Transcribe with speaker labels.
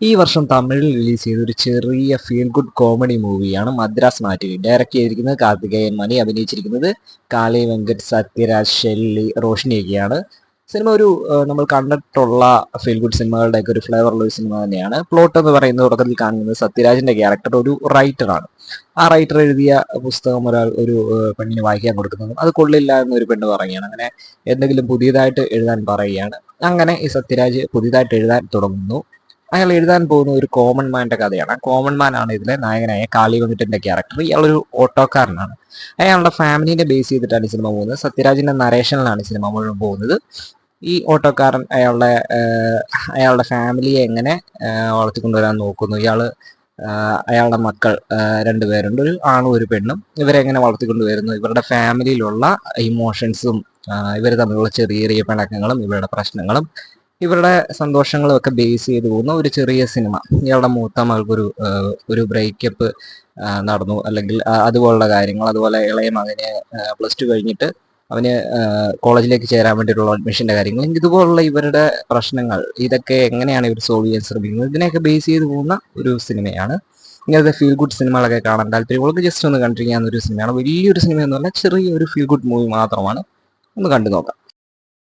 Speaker 1: ഈ വർഷം തമിഴിൽ റിലീസ് ചെയ്ത ഒരു ചെറിയ ഫീൽ ഗുഡ് കോമഡി മൂവിയാണ് മദ്രാസ് മാറ്റി ഡയറക്റ്റ് ചെയ്തിരിക്കുന്നത് കാർത്തികേയൻ മണി അഭിനയിച്ചിരിക്കുന്നത് കാളി വെങ്കറ്റ് സത്യരാജ് ഷെല്ലി റോഷിനിയൊക്കെയാണ്. സിനിമ ഒരു നമ്മൾ കണ്ടിട്ടുള്ള ഫീൽ ഗുഡ് സിനിമകളുടെ ഒക്കെ ഒരു ഫ്ലേവർ ഉള്ള ഒരു സിനിമ തന്നെയാണ്. പ്ലോട്ട് എന്ന് പറയുന്നത് തുടക്കത്തിൽ കാണുന്നത് സത്യരാജിന്റെ ക്യാരക്ടർ ഒരു റൈറ്ററാണ് ആ റൈറ്റർ എഴുതിയ പുസ്തകം ഒരാൾ ഒരു പെണ്ണിന് വായിക്കാൻ കൊടുക്കുന്നതും. അത് കൊള്ളില്ല എന്ന് ഒരു പെണ്ണ് പറയുകയാണ്. അങ്ങനെ എന്തെങ്കിലും പുതിയതായിട്ട് എഴുതാൻ പറയുകയാണ്. അങ്ങനെ ഈ സത്യരാജ് പുതിയതായിട്ട് എഴുതാൻ തുടങ്ങുന്നു. അയാൾ എഴുതാൻ പോകുന്ന ഒരു കോമൺ മാന്റെ കഥയാണ്. ആ കോമൺ മാൻ ആണ് ഇതിലെ നായകനായ കാളി വെങ്കിട്ടിന്റെ ക്യാരക്ടർ ഇയാളൊരു ഓട്ടോക്കാരനാണ്. അയാളുടെ ഫാമിലിനെ ബേസ് ചെയ്തിട്ടാണ് സിനിമ പോകുന്നത്. സത്യരാജിന്റെ നരേഷനിലാണ് സിനിമ മുഴുവൻ പോകുന്നത്. ഈ ഓട്ടോക്കാരൻ അയാളുടെ അയാളുടെ ഫാമിലിയെ എങ്ങനെ വളർത്തിക്കൊണ്ടുവരാൻ നോക്കുന്നു? ഇയാൾ അയാളുടെ മക്കൾ രണ്ടുപേരുണ്ട് ഒരു ആണും ഒരു പെണ്ണും. ഇവരെങ്ങനെ വളർത്തിക്കൊണ്ടുവരുന്നു? ഇവരുടെ ഫാമിലിയിലുള്ള ഇമോഷൻസും ഇവർ തമ്മിലുള്ള ചെറിയ ചെറിയ പിണക്കങ്ങളും ഇവരുടെ പ്രശ്നങ്ങളും ഇവരുടെ സന്തോഷങ്ങളൊക്കെ ബേസ് ചെയ്ത് പോകുന്ന ഒരു ചെറിയ സിനിമ ഇയാളുടെ മൂത്ത മകൾക്കൊരു ഒരു ബ്രേക്കപ്പ് നടന്നു. അല്ലെങ്കിൽ അതുപോലുള്ള കാര്യങ്ങൾ. അതുപോലെ ഇളയ മകനെ പ്ലസ് ടു കഴിഞ്ഞിട്ട് അവന് കോളേജിലേക്ക് ചേരാൻ വേണ്ടിയിട്ടുള്ള അഡ്മിഷന്റെ കാര്യങ്ങൾ. ഇതുപോലുള്ള ഇവരുടെ പ്രശ്നങ്ങൾ ഇതൊക്കെ എങ്ങനെയാണ് ഇവർ സോൾവ് ചെയ്യാൻ ശ്രമിക്കുന്നത്? ഇതിനെയൊക്കെ ബേസ് ചെയ്ത് പോകുന്ന ഒരു സിനിമയാണ് ഇങ്ങനത്തെ ഫീൽ ഗുഡ് സിനിമകളൊക്കെ കാണാൻ താല്പര്യമുള്ളവർക്ക് ജസ്റ്റ് ഒന്ന് കണ്ടിരിക്കാവുന്ന ഒരു സിനിമയാണ് വലിയൊരു സിനിമ എന്ന് പറഞ്ഞാൽ ചെറിയൊരു ഫീൽ ഗുഡ് മൂവി മാത്രമാണ്. ഒന്ന് കണ്ടു നോക്കാം.